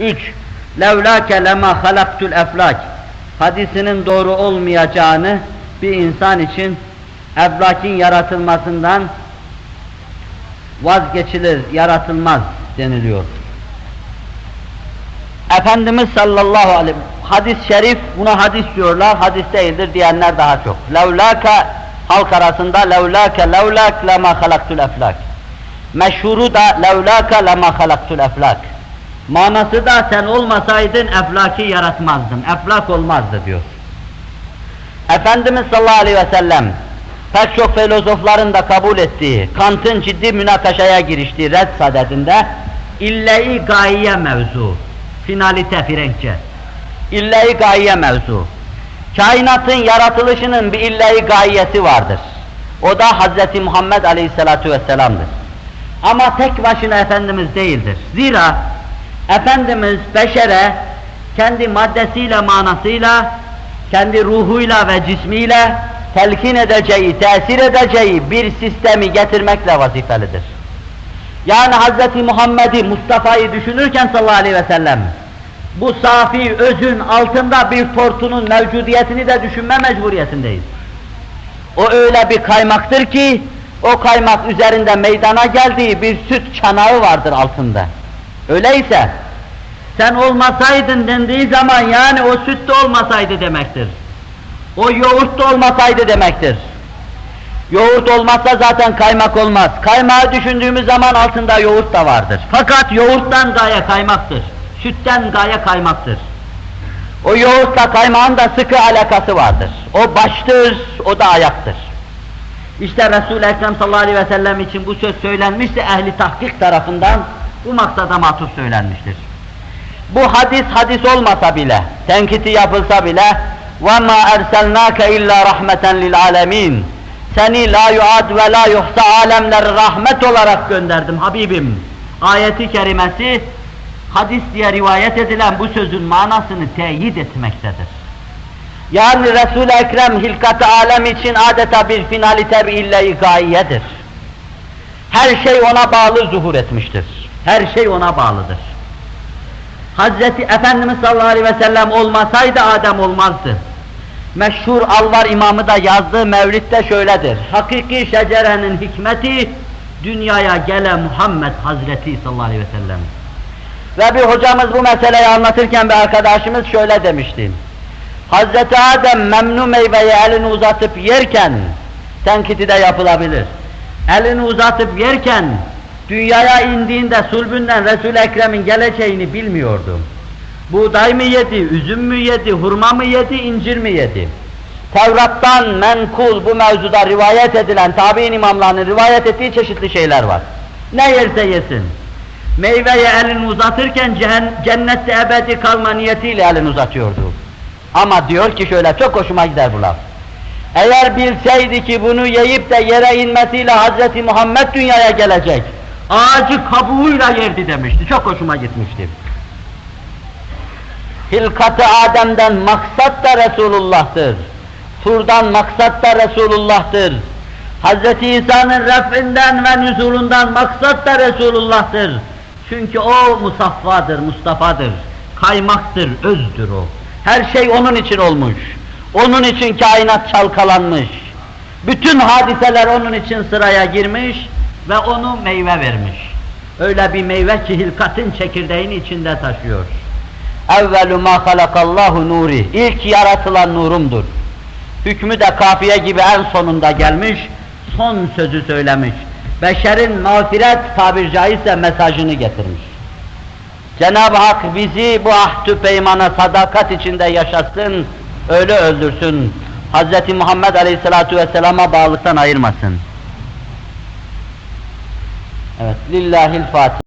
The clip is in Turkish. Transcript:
Üç, levlâke lema halaktul eflak. Hadisinin doğru olmayacağını bir insan için eflakin yaratılmasından vazgeçilir, yaratılmaz deniliyor. Efendimiz sallallahu aleyhi hadis-i şerif buna hadis diyorlar, hadis değildir diyenler daha çok. Levlâke halk arasında levlâke levlâk lema halaktul eflak. Meşhuru da levlâke lema halaktul eflak. Manası da sen olmasaydın eflaki yaratmazdım, eflak olmazdı diyor. Efendimiz sallallahu aleyhi ve sellem pek çok filozofların da kabul ettiği, Kant'ın ciddi münakaşaya giriştiği red sadedinde ille-i gayiye mevzu, finalite Frenkçe, ille-i gayiye mevzu. Kainatın yaratılışının bir ille-i gayesi vardır. O da Hz. Muhammed aleyhissalatu vesselam'dır. Ama tek başına Efendimiz değildir. Zira Efendimiz beşere kendi maddesiyle manasıyla, kendi ruhuyla ve cismiyle telkin edeceği, tesir edeceği bir sistemi getirmekle vazifelidir. Yani Hz. Muhammed'i, Mustafa'yı düşünürken sallallahu aleyhi ve sellem, bu safi özün altında bir tortunun mevcudiyetini de düşünme mecburiyetindeyiz. O öyle bir kaymaktır ki, o kaymak üzerinde meydana geldiği bir süt çanağı vardır altında. Öyleyse, sen olmasaydın dendiği zaman yani o süt de olmasaydı demektir. O yoğurt da olmasaydı demektir. Yoğurt olmazsa zaten kaymak olmaz. Kaymağı düşündüğümüz zaman altında yoğurt da vardır. Fakat yoğurttan gaye kaymaktır. Sütten gaye kaymaktır. O yoğurtla kaymağın da sıkı alakası vardır. O baştır, o da ayaktır. İşte Resul-i Ekrem sallallahu aleyhi ve sellem için bu söz söylenmişse ehli tahkik tarafından bu maksada matuf söylenmiştir. Bu hadis hadis olmasa bile, tenkiti yapılsa bile وَمَا اَرْسَلْنَاكَ اِلَّا رَحْمَةً لِلْعَالَمِينَ Seni la yuad ve la yuhsa alemler rahmet olarak gönderdim Habibim. Ayeti kerimesi hadis diye rivayet edilen bu sözün manasını teyit etmektedir. Yani Resul-i Ekrem hilkat-ı alem için adeta bir finalite bir ille-i gayiyedir. Her şey ona bağlı zuhur etmiştir. Her şey ona bağlıdır. Hazreti Efendimiz sallallahu aleyhi ve sellem olmasaydı Adem olmazdı. Meşhur Alvar imamı da yazdığı mevlitte şöyledir. Hakiki şecerenin hikmeti dünyaya gele Muhammed Hazreti sallallahu aleyhi ve sellem. Ve bir hocamız bu meseleyi anlatırken bir arkadaşımız şöyle demişti. Hazreti Adem memnu meyveyi elini uzatıp yerken tenkiti de yapılabilir. Elini uzatıp yerken dünyaya indiğinde sulbünden Resul-i Ekrem'in geleceğini bilmiyordu. Buğday mı yedi, üzüm mü yedi, hurma mı yedi, incir mi yedi? Tevrat'tan menkul bu mevzuda rivayet edilen tabi'in imamlarının rivayet ettiği çeşitli şeyler var. Ne yerse yesin. Meyveye elini uzatırken cennette ebedi kalma niyetiyle elini uzatıyordu. Ama diyor ki şöyle çok hoşuma gider bu laf. Eğer bilseydi ki bunu yiyip de yere inmesiyle Hazreti Muhammed dünyaya gelecek, ağacı kabuğuyla yerdi demişti. Çok hoşuma gitmişti. Hilkat-ı Adem'den maksat da Resulullah'tır. Tur'dan maksat da Resulullah'tır. Hz. İsa'nın refinden ve nüzulundan maksat da Resulullah'tır. Çünkü o musaffadır, Mustafa'dır, kaymaktır, özdür o. Her şey onun için olmuş. Onun için kainat çalkalanmış. Bütün hadiseler onun için sıraya girmiş ve onu meyve vermiş. Öyle bir meyve ki hilkatın çekirdeğini içinde taşıyor. Evvelu ma halakallahu nuri. İlk yaratılan nurumdur. Hükmü de kafiye gibi en sonunda gelmiş, son sözü söylemiş. Beşerin mağfiret tabir caizse mesajını getirmiş. Cenab-ı Hak bizi bu ahdü peymana sadakat içinde yaşatsın, öyle öldürsün. Hz. Muhammed Aleyhisselatü Vesselam'a bağlılıktan ayırmasın. Evet, lillahil Fatiha.